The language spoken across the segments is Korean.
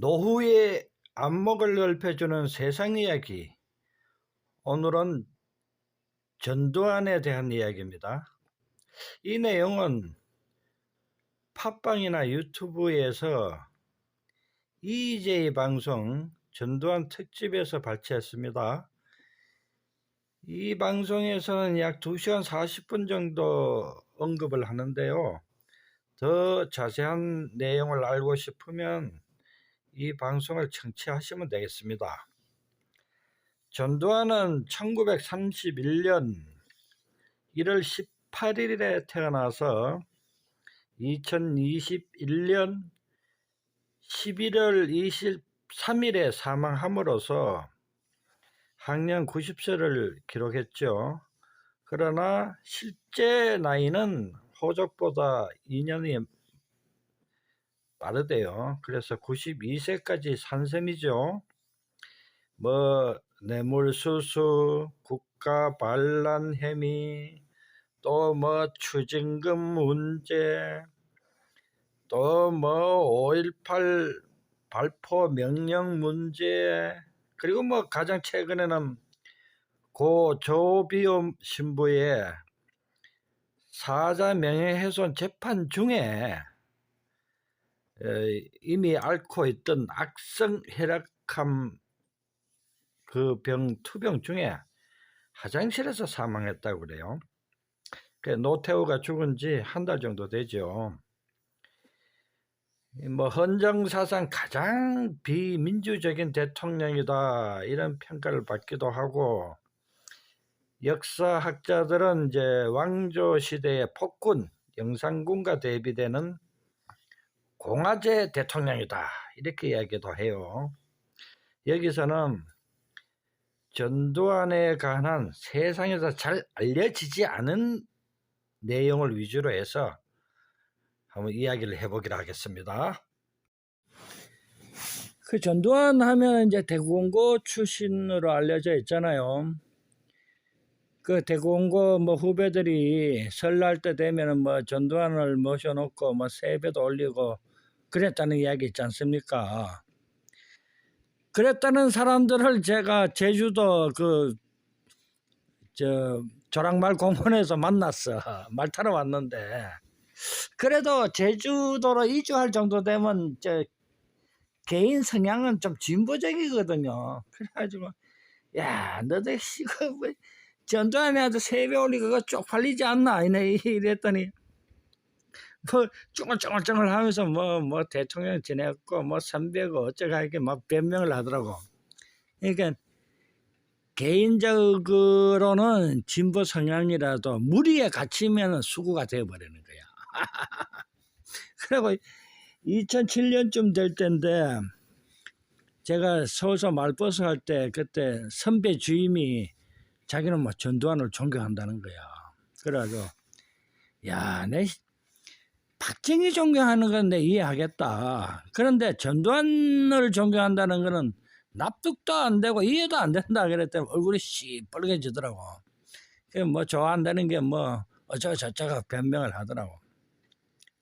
노후의 안목을 넓혀주는 세상 이야기. 오늘은 전두환에 대한 이야기입니다. 이 내용은 팟빵이나 유튜브에서 EJ 방송 전두환 특집에서 발췌했습니다. 이 방송에서는 약 2시간 40분 정도 언급을 하는데요. 더 자세한 내용을 알고 싶으면 이 방송을 청취하시면 되겠습니다. 전두환은 1931년 1월 18일에 태어나서 2021년 11월 23일에 사망함으로써 학년 90세를 기록했죠. 그러나 실제 나이는 호적보다 2년이 빠르대요. 그래서 92세까지 산 셈이죠. 뭐 뇌물수수, 국가 반란 혐의, 또 뭐 추징금 문제, 또 뭐 5.18 발포 명령 문제, 그리고 뭐 가장 최근에는 고 조비오 신부의 사자 명예훼손 재판 중에 이미 앓고 있던 악성 혈액암 그 병 투병 중에 화장실에서 사망했다고 그래요. 그 노태우가 죽은 지 한 달 정도 되죠. 뭐 헌정사상 가장 비민주적인 대통령이다 이런 평가를 받기도 하고 역사학자들은 이제 왕조 시대의 폭군 영상군과 대비되는 공화제 대통령이다 이렇게 이야기도 해요. 여기서는 전두환에 관한 세상에서 잘 알려지지 않은 내용을 위주로 해서 한번 이야기를 해보기로 하겠습니다. 그 전두환 하면 이제 대구공고 출신으로 알려져 있잖아요. 그 대구공고 뭐 후배들이 설날 때 되면은 뭐 전두환을 모셔놓고 뭐 세배도 올리고 그랬다는 이야기 있지 않습니까? 그랬다는 사람들을 제가 제주도 그 저 조랑말 공원에서 만났어. 말 타러 왔는데 그래도 제주도로 이주할 정도 되면 저 개인 성향은 좀 진보적이거든요. 그래가지고 야 너들 이거 뭐 전두환이 아주 세배 올리고 쪽팔리지 않나 이랬더니 뭐 쫑알쫑알쫑알 하면서 뭐 뭐 대통령 지냈고 뭐 선배고 어쩌고 이렇게 막 변명을 하더라고. 그러니까 개인적으로는 진보 성향이라도 무리에 갇히면 수구가 되어버리는 거야. 그리고 2007년쯤 될 때인데 제가 서울서 말버스 할 때 그때 선배 주임이 자기는 뭐 전두환을 존경한다는 거야. 그래가지고 야 내 박정희 존경하는 건 내 이해하겠다. 그런데 전두환을 존경한다는 거는 납득도 안 되고 이해도 안 된다 그랬더니 얼굴이 시뻘개지더라고. 뭐 좋아한다는 게 뭐 어쩌고 저쩌고 변명을 하더라고.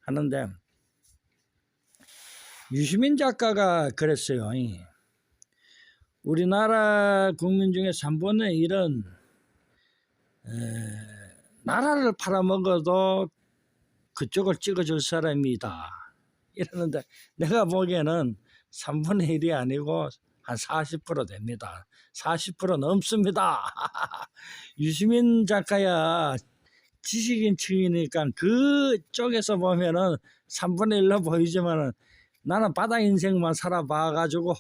하는데 유시민 작가가 그랬어요. 우리나라 국민 중에 3분의 1은 나라를 팔아먹어도 그쪽을 찍어줄 사람이다. 이러는데 내가 보기에는 3분의 1이 아니고 한 40% 됩니다. 40% 넘습니다. 유시민 작가야 지식인 층이니까 그쪽에서 보면은 3분의 1로 보이지만은 나는 바닥 인생만 살아봐가지고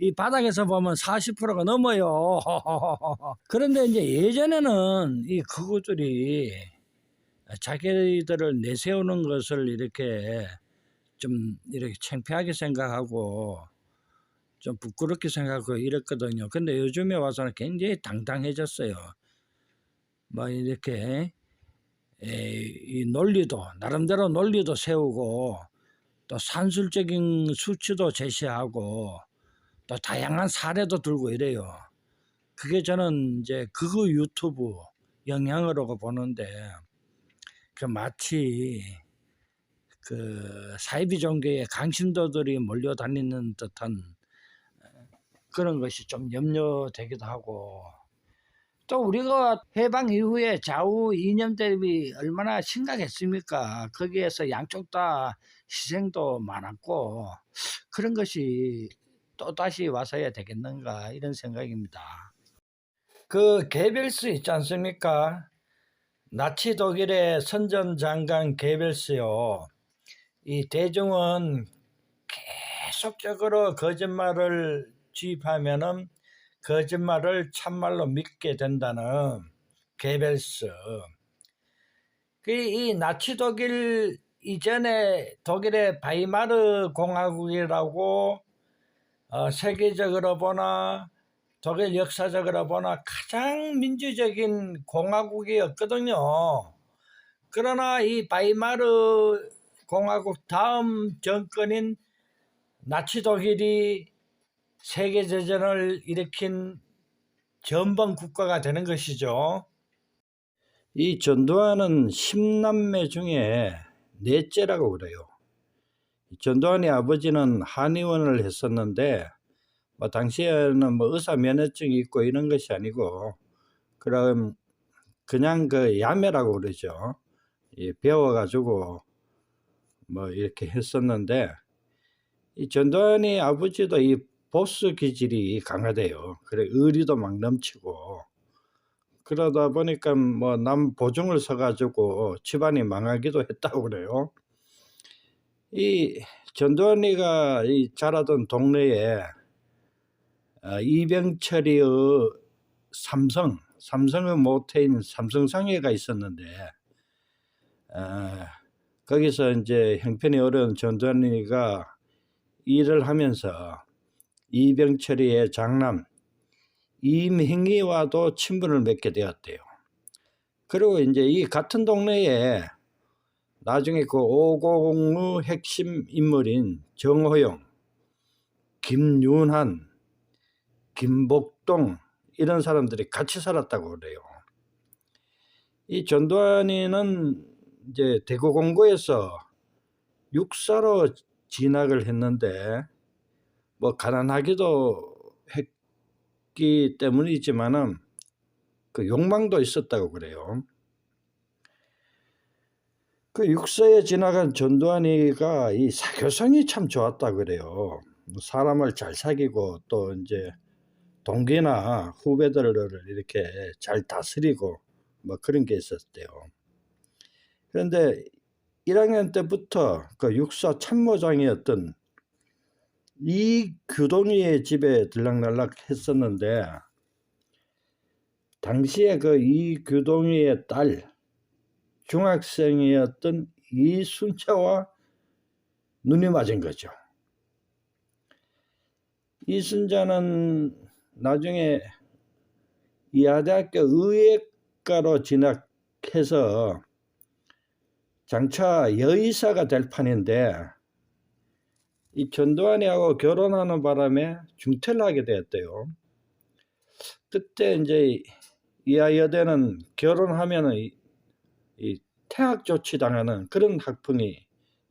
이 바닥에서 보면 40%가 넘어요. 그런데 이제 예전에는 이 그것들이 자기들을 내세우는 것을 이렇게 좀 이렇게 창피하게 생각하고 좀 부끄럽게 생각하고 이랬거든요. 근데 요즘에 와서는 굉장히 당당해졌어요. 뭐 이렇게 이 논리도 나름대로 논리도 세우고 또 산술적인 수치도 제시하고 또 다양한 사례도 들고 이래요. 그게 저는 이제 그거 유튜브 영향으로 보는데 그 마치 그 사이비 종교의 강신도들이 몰려다니는 듯한 어, 그런 것이 좀 염려되기도 하고 또 우리가 해방 이후에 좌우 이념 대립이 얼마나 심각했습니까? 거기에서 양쪽 다 희생도 많았고 그런 것이 또 다시 와서야 되겠는가 이런 생각입니다. 그 게벨스 있지 않습니까? 나치 독일의 선전 장관 게벨스요. 이 대중은 계속적으로 거짓말을 주입하면은 거짓말을 참말로 믿게 된다는 게벨스. 그이 나치 독일 이전에 독일의 바이마르 공화국이라고 어, 세계적으로 보나 독일 역사적으로 보나 가장 민주적인 공화국이었거든요. 그러나 이 바이마르 공화국 다음 정권인 나치 독일이 세계 대전을 일으킨 전범 국가가 되는 것이죠. 이 전두환은 10남매 중에 넷째라고 그래요. 전두환의 아버지는 한의원을 했었는데 뭐 당시에는 뭐 의사 면허증이 있고 이런 것이 아니고 그럼 그냥 그 야매라고 그러죠. 이 배워가지고 뭐 이렇게 했었는데 이 전두환이 아버지도 이 보스 기질이 강하대요. 그래 의리도 막 넘치고 그러다 보니까 뭐 남 보증을 서가지고 집안이 망하기도 했다고 그래요. 이 전두환이가 이 자라던 동네에 어, 이병철이의 삼성, 삼성의 모태인 삼성상회가 있었는데 어, 거기서 이제 형편이 어려운 전두환이가 일을 하면서 이병철이의 장남 임행이와도 친분을 맺게 되었대요. 그리고 이제 이 같은 동네에 나중에 그 오공의 핵심 인물인 정호영, 김윤한, 김복동 이런 사람들이 같이 살았다고 그래요. 이 전두환이는 이제 대구 공고에서 육사로 진학을 했는데 뭐 가난하기도 했기 때문이지만은 그 욕망도 있었다고 그래요. 그 육사에 지나간 전두환이가 이 사교성이 참 좋았다 그래요. 사람을 잘 사귀고 또 이제 동기나 후배들을 이렇게 잘 다스리고 뭐 그런 게 있었대요. 그런데 1학년 때부터 그 육사 참모장이었던 이 규동이의 집에 들락날락 했었는데 당시에 그 이 규동이의 딸 중학생이었던 이순자와 눈이 맞은 거죠. 이순자는 나중에 이하대학교 의예과로 진학해서 장차 여의사가 될 판인데 이 전두환이하고 결혼하는 바람에 중퇴를 하게 되었대요. 그때 이제 이하여대는 결혼하면은 이, 이 퇴학 조치 당하는 그런 학풍이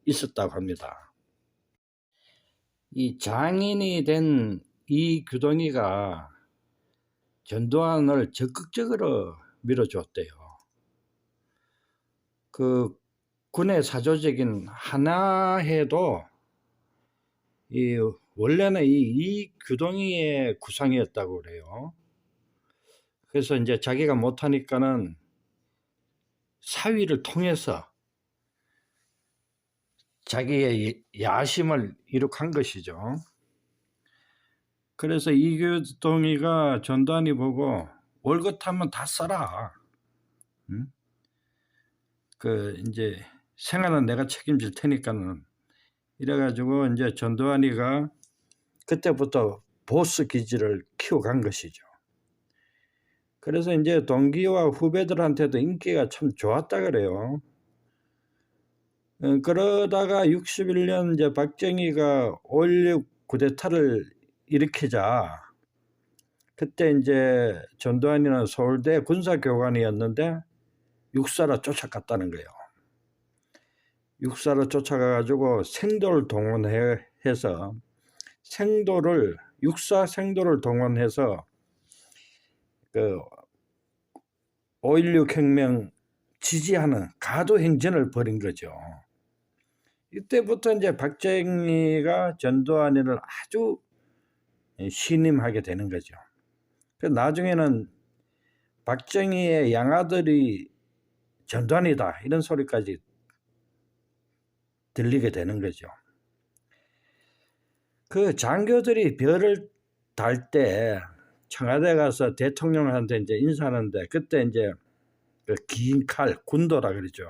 있었다고 합니다. 이 장인이 된 이 규동이가 전두환을 적극적으로 밀어줬대요. 그 군의 사조적인 하나해도 이 원래는 이, 이 규동이의 구상이었다고 그래요. 그래서 이제 자기가 못하니까는 사위를 통해서 자기의 야심을 이룩한 것이죠. 그래서 이규동이가 전두환이 보고 월급 타면 다 써라. 응? 그 이제 생활은 내가 책임질 테니까는 이래가지고 이제 전두환이가 그때부터 보스 기질을 키워간 것이죠. 그래서 이제 동기와 후배들한테도 인기가 참 좋았다 그래요. 어, 그러다가 61년 이제 박정희가 5.16 쿠데타를 일으키자 그때 이제 전두환이는 서울대 군사교관이었는데 육사로 쫓아갔다는 거예요. 육사로 쫓아가 가지고 생도를 동원해서 생도를 육사 생도를 동원해서 그 5.16 혁명 지지하는 가도 행진을 벌인 거죠. 이때부터 이제 박정희가 전두환이를 아주 신임하게 되는 거죠. 그 나중에는 박정희의 양아들이 전두환이다 이런 소리까지 들리게 되는 거죠. 그 장교들이 별을 달 때 청와대 가서 대통령한테 이제 인사하는데 그때 이제 그 긴 칼 군도라 그러죠.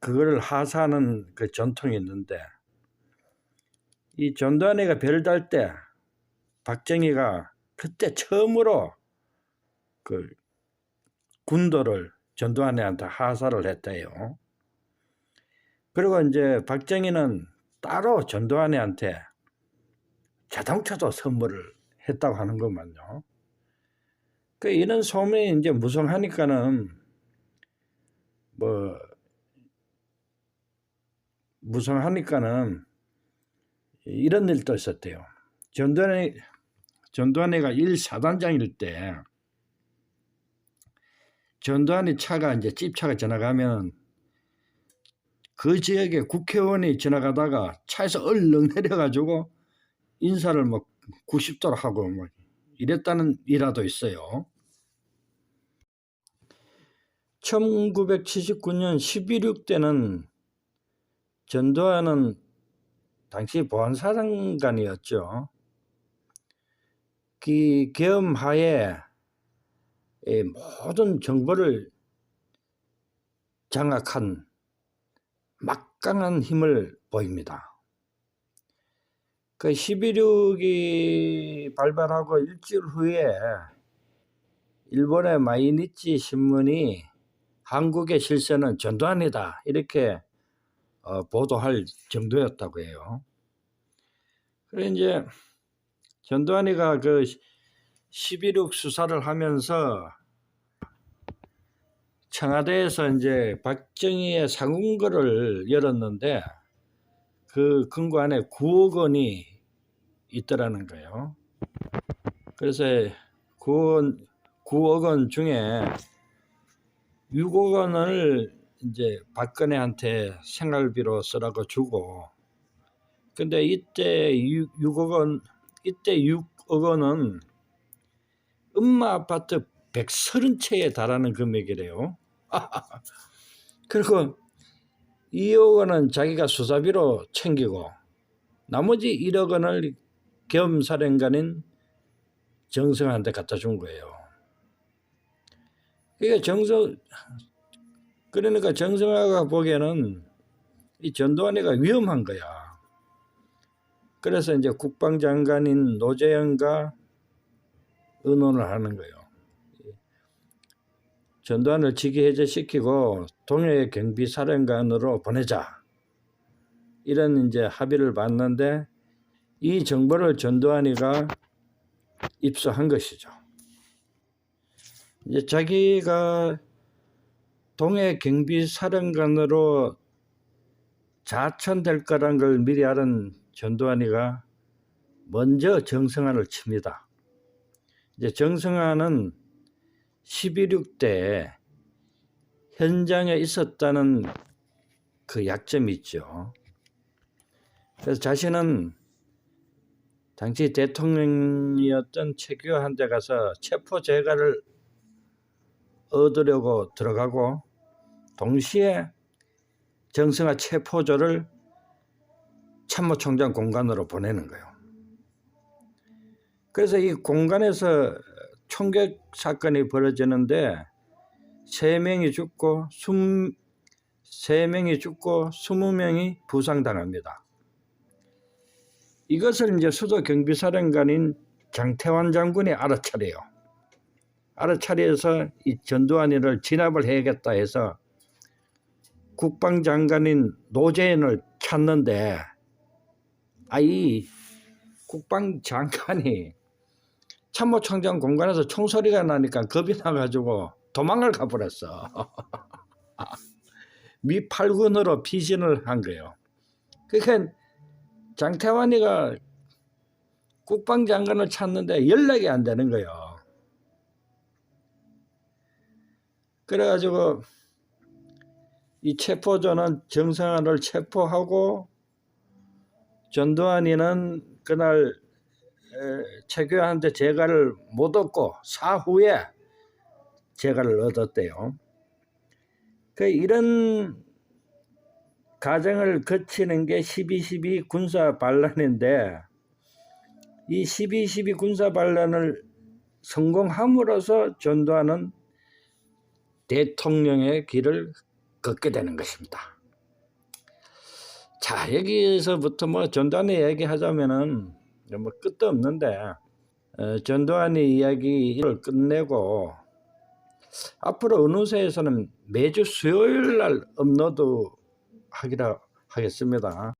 그거를 하사하는 그 전통이 있는데 이 전두환이가 별을 달 때 박정희가 그때 처음으로 그 군도를 전두환이한테 하사를 했대요. 그리고 이제 박정희는 따로 전두환이한테 자동차도 선물을 했다고 하는 것만요. 그 이런 소문이 이제 무성하니까는 뭐 무성하니까는 이런 일도 있었대요. 전두환이 전두환이가 1사단장일 때 전두환이 차가 이제 집차가 지나가면 그 지역에 국회의원이 지나가다가 차에서 얼른 내려가지고 인사를 뭐 90도로 하고 뭐 이랬다는 일화도 있어요. 1979년 11.6 때는 전두환은 당시 보안사령관이었죠. 그이 모든 정보를 장악한 막강한 힘을 보입니다. 그 11.6이 발발하고 일주일 후에 일본의 마이니치 신문이 한국의 실세는 전두환이다 이렇게 어, 보도할 정도였다고 해요. 그래 이제 전두환이가 그 11.6 수사를 하면서 청와대에서 이제 박정희의 상금거를 열었는데 그 금고 안에 9억 원이 있더라는 거예요. 그래서 9억, 9억 원 중에 6억 원을 이제 박근혜한테 생활비로 쓰라고 주고 근데 이때 6, 6억 원 이때 6억 원은 음마 아파트 130채에 달하는 금액이래요. 그리고 2억 원은 자기가 수사비로 챙기고 나머지 1억 원을 겸사령관인 정성한테 갖다 준 거예요. 그러니까 정성 그러니까 정성화가 보기에는 이 전두환이가 위험한 거야. 그래서 이제 국방장관인 노재현과 의논을 하는 거예요. 전두환을 직위 해제시키고 동해 경비사령관으로 보내자. 이런 이제 합의를 봤는데 이 정보를 전두환이가 입수한 것이죠. 이제 자기가 동해 경비사령관으로 자천될 거란 걸 미리 알은 전두환이가 먼저 정성환을 칩니다. 이제 정성환은 11.6 때 현장에 있었다는 그 약점이 있죠. 그래서 자신은 당시 대통령이었던 최규호한테 가서 체포 재가를 얻으려고 들어가고 동시에 정승화 체포조를 참모총장 공간으로 보내는 거예요. 그래서 이 공간에서 총격 사건이 벌어지는데 세 명이 죽고 세 명이 죽고 스무 명이 부상당합니다. 이것을 이제 수도 경비사령관인 장태환 장군이 알아차려요. 알아차려서 이 전두환이를 진압을 해야겠다 해서 국방장관인 노재현을 찾는데 아이 국방장관이 참모총장 공간에서 총소리가 나니까 겁이 나가지고 도망을 가버렸어. 미팔군으로 피신을 한 거예요. 그러니까 장태환이가 국방장관을 찾는데 연락이 안 되는 거예요. 그래가지고 이 체포조는 정상환을 체포하고 전두환이는 그날 에, 최규환한테 재가를 못 얻고 사후에 재가를 얻었대요. 그 이런 과정을 거치는 게 12.12 군사 반란인데 이 12.12 군사 반란을 성공함으로써 전두환은 대통령의 길을 걷게 되는 것입니다. 자 여기서부터 뭐 전두환의 이야기 하자면은 뭐 끝도 없는데 어, 전두환의 이야기를 끝내고 앞으로 은우세에서는 매주 수요일 날 업로드 하기로 하겠습니다.